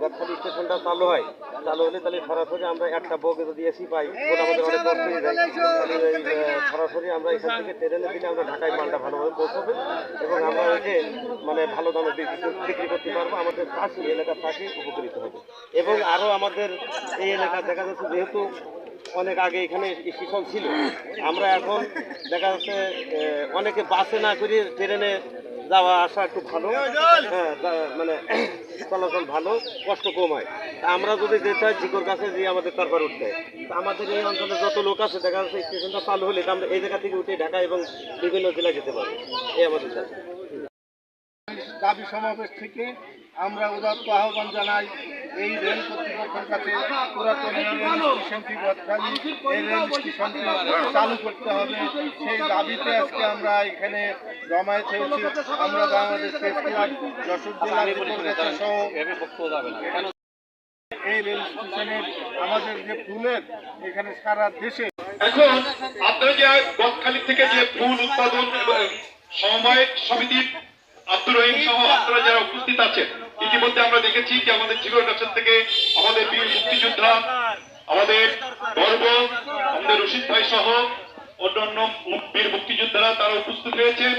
গাছখালি স্টেশনটা চালু হয়। চালু হলে তাহলে সরাসরি আমরা একটা বগে যদি এসি পাই আমাদের সরাসরি আমরা এখান থেকে ট্রেনে দিলে আমরা ঢাকায় মালটা ভালোভাবে পৌঁছাবে এবং আমরা ওইকে মানে ভালো দামে বিক্রি কর- করতে পারব। আমাদের চাষি এলাকার চাষি উপকৃত হবে। এবং আরও আমাদের এই এলাকা দেখা যাচ্ছে যেহেতু অনেক আগে এখানে স্টেশন ছিল, আমরা এখন দেখা যাচ্ছে অনেকে বাসে না করে ট্রেনে যাওয়া আসা একটু ভালো। হ্যাঁ মানে চলাচল ভালো কষ্ট কম হয় তা আমরা যদি যেতে হয় জিকোর কাছে যে আমাদের তারপর উঠতে। আমাদের এই অঞ্চলে যত লোক আছে দেখা যাচ্ছে স্টেশনটা চালু হলে তা আমরা এই জায়গা থেকে উঠে ঢাকা এবং বিভিন্ন জেলায় যেতে পারি এই আমাদের। দাবি সমাবেশ থেকে আমরা উদাত্ত আহ্বান জানাই। এই রেল কর্তৃপক্ষের কাছে পুরাতন এই রেল স্টেশনটি চালু করতে হবে। সেই দাবিতে আজকে আমরা এখানে জমায়েত হয়েছি। আমরা বাংলাদেশ প্রেস যশোর জেলা এই রেল স্টেশনের আমাদের যে ফুলের এখানে সারা দেশে এখন আপনারা যে গদখালি থেকে যে ফুল উৎপাদন সমবায় সমিতির আব্দুর রহিম সহ আপনারা যারা উপস্থিত আছেন ইতিমধ্যে আমরা দেখেছি যে আমাদের জীবন কাছের থেকে আমাদের বীর মুক্তিযোদ্ধা, আমাদের গর্ব, আমাদের রশিদ ভাই সহ অন্যান্য বীর মুক্তিযোদ্ধারা তারা উপস্থিত হয়েছেন।